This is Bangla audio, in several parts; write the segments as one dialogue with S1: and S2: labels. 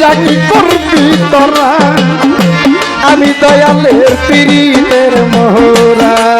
S1: বুঝা কি করবি তোরা? আমি দয়ালের পীরের মোহরা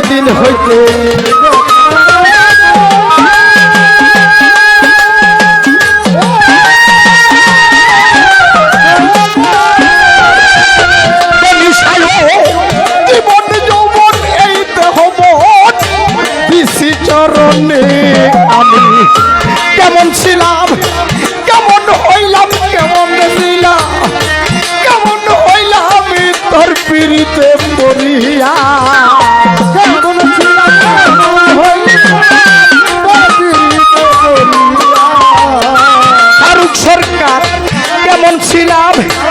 S1: যেদিন হইতে 감사합니다.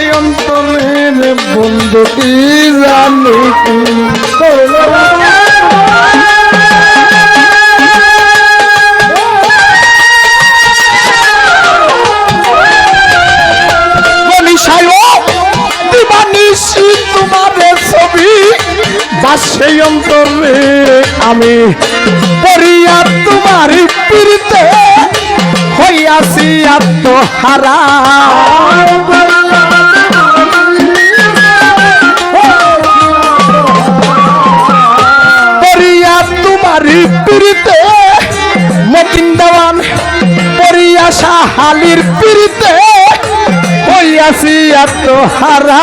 S1: সেই অন্তরের বন্ধু কি জানি তোমার ছবি, বা সেই অন্তরে আমি পড়িয়া তোমার পীড়িতে হইয়াছি আত্মহারা। সাহালির পীড়িতে হইয়াছি আত্মহারা।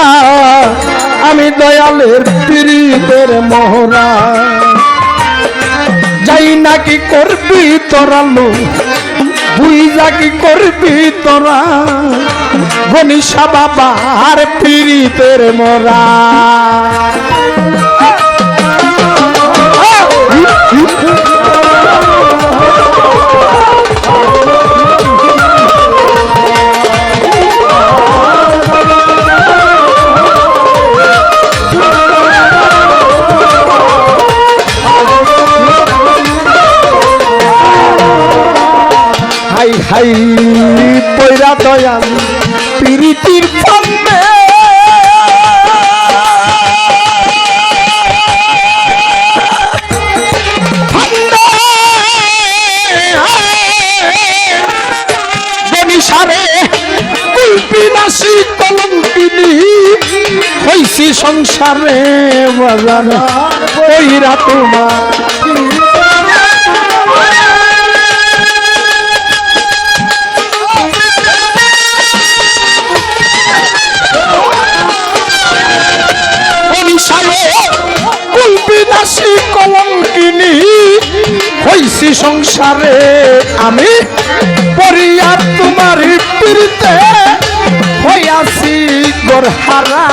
S1: আমি দয়ালের পীড়িতের মোহরা যাই নাকি করবি তোরালো বুঝা কি করবি তোরা। গনিষা বাবার পীড়িতের মোরা। হাই পয়রা দয়াল পিরিতির বনিসারে কুলপিনাসি কলঙ্কিনী হইছি সংসারে বাজার পয়রা তোমার হাসি কলম কিনি, হইছি সংসারে আমি। পড়িয়া তোমার পীড়িতে হইয়াছি গোরহারা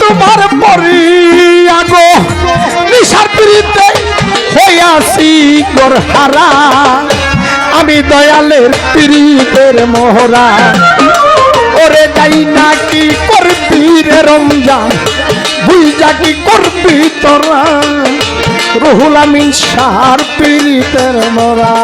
S1: তোমার পরিয়া গো নিশার পীড়িতে হইয়াছি গোরহারা আমি দয়ালের পিড়িতের মোহরা। ওরে যাই না কি করবি রে রমজান বুঝা কি করবি তোরা। রুহুল আমিন সার পিড়িতের মোরা